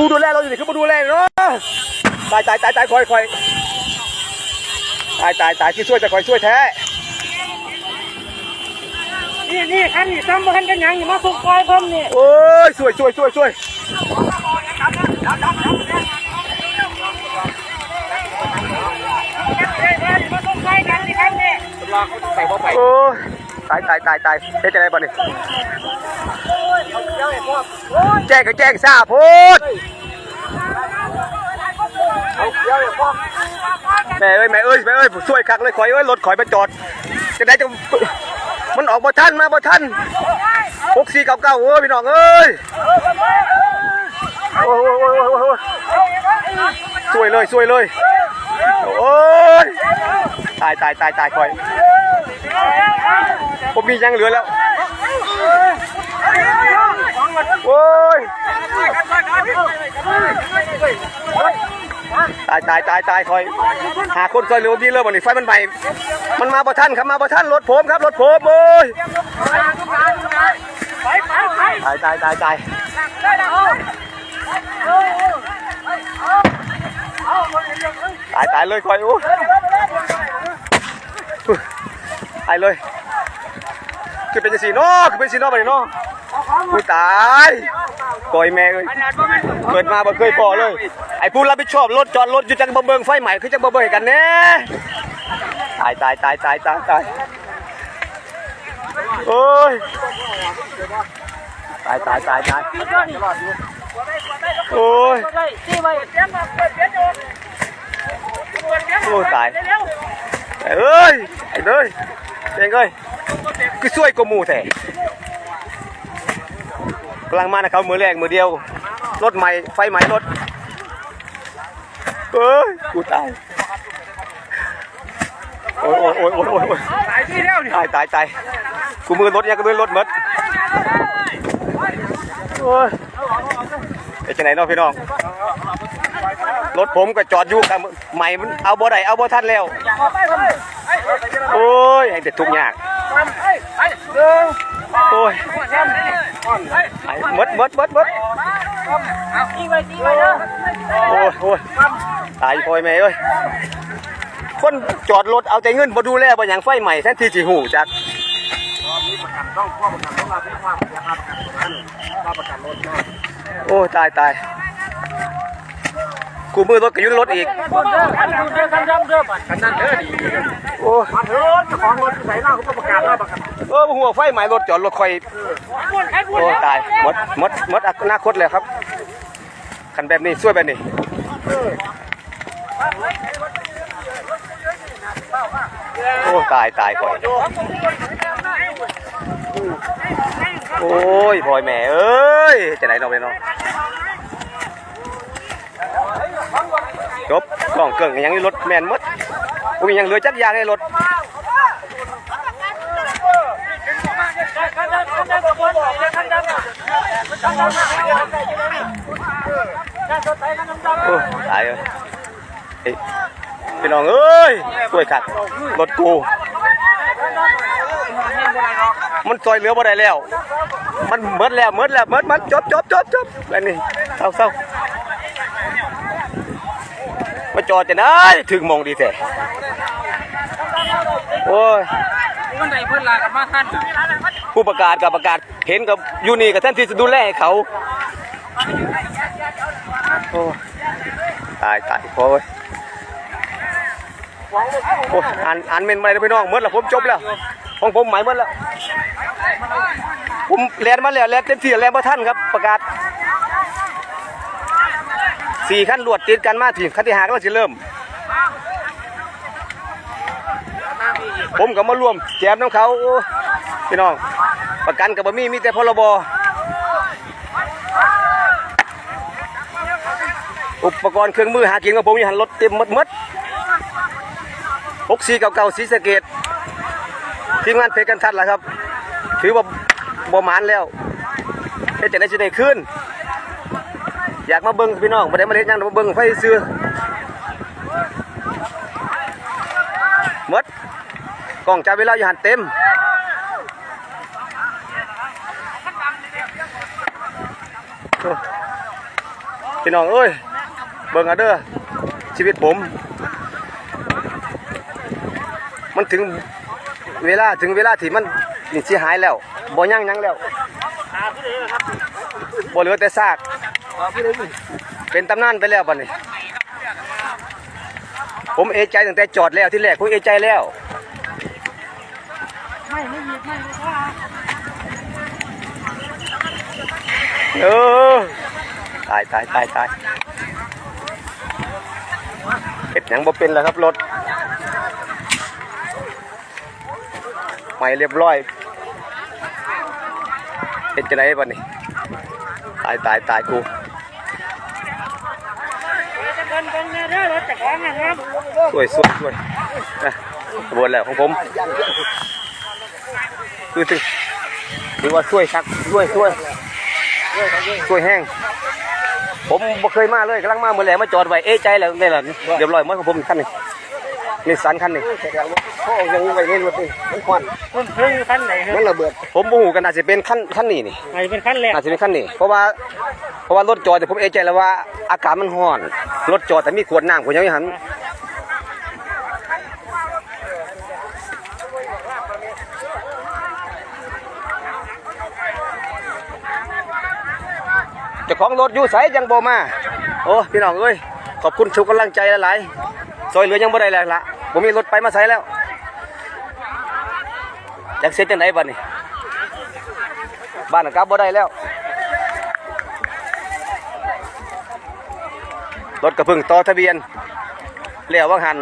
ผู้ดูแลเราอยู่นี่คือผู้ดูแลเนาะตายตายตายตายคอยคอยตายตายตายคือช่วยแต่คอยช่วยแท้นี่นี่คันนี่ซ้ำบ่คันกันหยังนี่มาส่งกอยผมนี่โอ้ยช่วยช่วยช่วยช่วยมาส่งกอยกันนี่คันนี่โอ้ยตายตายตายตายเฮ็ดจะได้บ่นี่แจ้งก็แจ้งซาโพด แม่เอ้ยแม่เอ้ยแม่เอ้ยผมช่วยคักเลยขอยเอ้ยรถขอยไปจอดจะได้จะมันออกบ่ทันมาบ่ทันหกสี่เก้าเก้าเอ้ยพี่น้องเอ้ยโอ้ยโอ้ยโอ้ยโอ้ยช่วยเลยช่วยเลยโอ้ยตายตายตายตายข่อยผมมียังเหลือแล้วโอ้ย ตายตายตายตายคอยหาคนคอยเร็วดีเลยวันนี้ไฟมันใหมมันมาบ่ท่านครับมาบ่ท่านรถผมครับรถผมโอ้ยตายตายตายตายตายตายเลยคอยโอ้ตายเลยคือเป็นสีนาะคือเป็นสีนาะไปเนาะกูตาย ก่อยแม่เอ้ยเกิดมาบ่เคยพอเลย ไอ้ผู้รับผิดชอบรถจอดรถอยู่จังบ่เบิงไฟใหม่คือจังบ่เบิงให้กันแน่ตายตายตายตายตายตายโอ้ยตายตายตายตายโอ้ยที่ไว้เสียงมาเปิดเสียงอยู่โอ้ยตายไอ้เอ้ยไอ้เอ้ยเองเอ้ยคือช่วยกว่าหมู่แท้ กำลังมานะครับมือแรกมือเดียว รถใหม่ไฟใหม่รถเอ้ยกูตายโอ้ยโอ้ยโอ้ยโอ้ยโอ้ยโอ้ยตายที่แล้วนี่ตายตายตายกูมือรถยังก็มือรถหมดโอ้ยไปจังไหนเนาะพี่น้องรถผมก็จอดอยู่กับใหม่มันเอาบ่ได้เอาบ่ทันแล้วไปไปโอ้ยให้แต่ทุกข์ยากไปไปเดิน โอ้ยไปไอ้หมดหมดหมดหมดเอาที่ไว้ที่ไว้เด้อโอ้ยโอ้ยตายพ่อยแม่เอ้ยคนจอดรถเอาแต่เงินบ่ดูแลบ่หยังไฟใหม่แทนที่สิหูจักโอ้ยตายตาย กูมือรถก็อยุ่ในรถอีกคันด้อคันเด้อคันด้อเด้อบัดคันนั้นเด้อดีโอ้ยมาเถิดของรถใส่หน้าเขาประกาศแล้วประกาศเออหัวไฟใหม่รถจอดรถคอยโอ้ยตายหมดหมดหมดอนาคตเลยครับคันแบบนี้ช่วยแบบนี้โอ้ยตายตายก่อยโอ้ยพ่อยแม่เอ้ยจะไหนเราไปเนาะ จบกล่องเกิ่งยังอยู่รถแมนมดกูมียังเหลือจักยางในรถโอ้ตายเลยเอ้ยพี่น้องเอ้ยช่วยขัดรถกู มันซอยเหลือบ่ได้แล้ว มันเมดแล้วเมดแล้วเมดมันจบจบจบจบแล้วนี่เศร้าเศร้า มาจอดจะได้ถึงหมองดีแท้โอ้ยมันได้เพิ่นลากันมาคันผู้ประกาศกับประกาศเห็นกับอยู่นี่กับท่านที่จะดูแลให้เขาโอ้ยตายตายโอ้ยโอ้ยอ่านอ่านเมนมาเลยพี่น้องเมื่อละผมจบแล้วของผมหมายเมื่อแล้วผมแลนมาแล้วแลนเต็มที่แลนมาท่านครับประกาศ สี่ขั้นรวดติดกันมาถึงขั้นที่หาก็จะเริ่ม ผมก็มาร่วมแจมน้ำเขาพี่น้อง ประกันกับบะมี่มีแต่พรบอุปกรณ์เครื่องมือหากินของผมอยู่หันรถเต็มหมดหมดหกสีเก่าๆสีสเกตทีมงานเพชรกันทัดแล้วครับ ถือว่าบ่หมานแล้วเฮ็ดจะได้จะได้ขึ้น อยากมาเบิ่งพี่น้องประเดี๋ยวมาเล่นยังมาเบิ่งไฟซื้อมดกล้องจับเวลาอยู่หันเต็มพี่น้องเอ้ยเบิ่งเอาเด้อชีวิตผม มันถึงเวลาถึงเวลาที่มันนี่สิหายแล้วบ่ยังยังแล้วบ่เหลือแต่ซาก เป็นตำนานไปแล้วบัดนี้ ผมเอใจตั้งแต่จอดแล้วที่แรกผมเอใจแล้วไม่ไม่หยิบไม่ไม่ว่าเออตายตายตายตายเห็ดหยังบ่เป็นแล้วครับรถไม่เรียบร้อยเห็ดจะไหนบัดนี้ตายตายตายกู นกันเนี่ยเด้อรถจักรยานนะครับช่วยช่วยสวยนะกระบวนแล้วของผมคือถึงหรือว่าช่วยชักช่วยช่วยช่วยแห้งผมบ่เคยมาเลยกำลังมาเมื่อไหร่มาจอดไว้เอ๊ใจแล้วนี่แหละเรียบร้อยหมดของผมคันนี้ นี่สันคันนี้พ่อยังไปเล่นรถนี่มันควันมันเพิ่งคันไหนครับมันระเบิด ผมบ่ฮู้กันน่าสิเป็นคันคันนี้นี่ไหนเป็นคันแรกน่าสิเป็นคันนี้เพราะว่าเพราะว่ารถจอดแต่ผมเอใจแล้วว่าอากาศมันร้อนรถจอดแต่มีขวดน้ำผมยังไม่หันเจ้าของรถอยู่ไสยังโบมา โอ้ พี่น้องเอ้ย ขอบคุณทุกกำลังใจหลาย ซอยเหลือยังบ่ได้แล้วละผมมีรถไปมาใช้แล้วจักเสร็จจังไดบัดนี้บ้านกลับบ่ได้แล้วรถกระพึ่งต่อทะเบียนแล้วว่างหัน